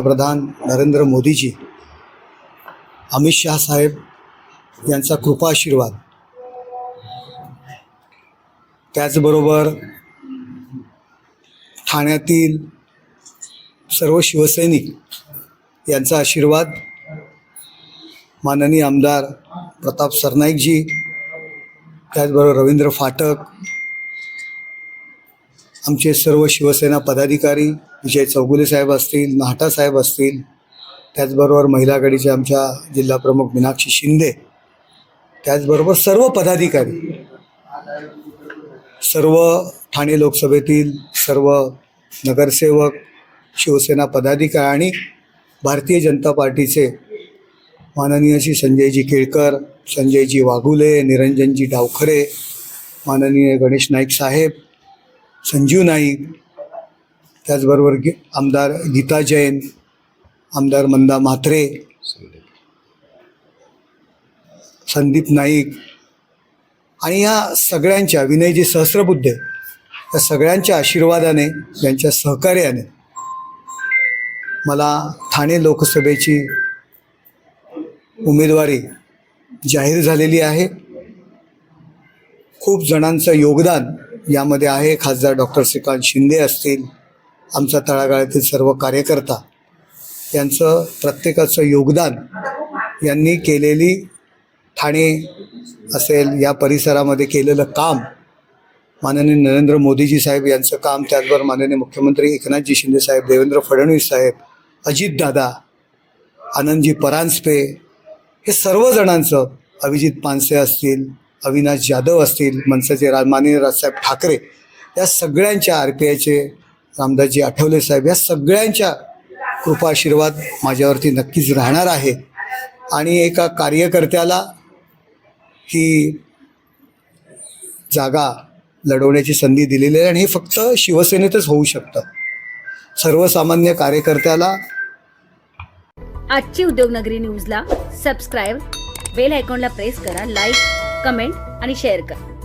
पंतप्रधान नरेंद्र मोदीजी अमित शहा साहेब यांचा कृपा आशीर्वाद. त्याचबरोबर ठाण्यातील सर्व शिवसैनिक यांचा आशीर्वाद माननीय आमदार प्रताप सरनाईकजी त्याचबरोबर रवींद्र फाटक आमचे सर्व शिवसेना पदाधिकारी विजय चौगुले साहेब असतील नाहटा साहेब असतील त्याचबरोबर महिला आघाडीच्या आमच्या जिल्हाप्रमुख मीनाक्षी शिंदे त्याचबरोबर सर्व पदाधिकारी सर्व ठाणे लोकसभेतील सर्व नगरसेवक शिवसेना पदाधिकारी आणि भारतीय जनता पार्टीचे माननीय श्री संजयजी केळकर संजयजी वाघुले निरंजनजी डावखरे माननीय गणेश नाईक साहेब संजीव नाईक त्याचबरोबर गी आमदार गीता जैन आमदार मंदा म्हात्रे संदीप नाईक आणि या सगळ्यांच्या विनयजी सहस्रबुद्धे या सगळ्यांच्या आशीर्वादाने यांच्या सहकार्याने मला ठाणे लोकसभेची उमेदवारी जाहीर झालेली आहे. खूप जणांचं योगदान यामध्ये आहे. खासदार डॉक्टर श्रीकांत शिंदे असतील आमच्या तळागाळातील सर्व कार्यकर्ता यांचं प्रत्येकाचं योगदान यांनी केलेली ठाणे असेल या परिसरामध्ये केलेलं काम माननीय नरेंद्र मोदीजी साहेब यांचं काम त्याचबरोबर माननीय मुख्यमंत्री एकनाथजी शिंदे साहेब देवेंद्र फडणवीस साहेब अजितदादा आनंदजी परांजपे हे सर्वजणांचं अभिजित पानसे असतील अविनाश जाधव असतील मनसेचे रा माननीय राजसाहेब ठाकरे या सगळ्यांच्या आर पी आयचे रामदासजी आठवले साहेब या सगळ्यांच्या कृपा आशीर्वाद माझ्यावरती नक्कीच राहणार आहे. आणि एका कार्यकर्त्याला ही जागा लढवण्याची संधी दिलेली आहे आणि हे फक्त शिवसेनेतच होऊ शकतं. सर्वसामान्य कार्यकर्त्याला आजची उद्योगनगरी न्यूजला सबस्क्राईब बेल आयकॉनला प्रेस करा लाईक कमेंट आणि शेअर करा.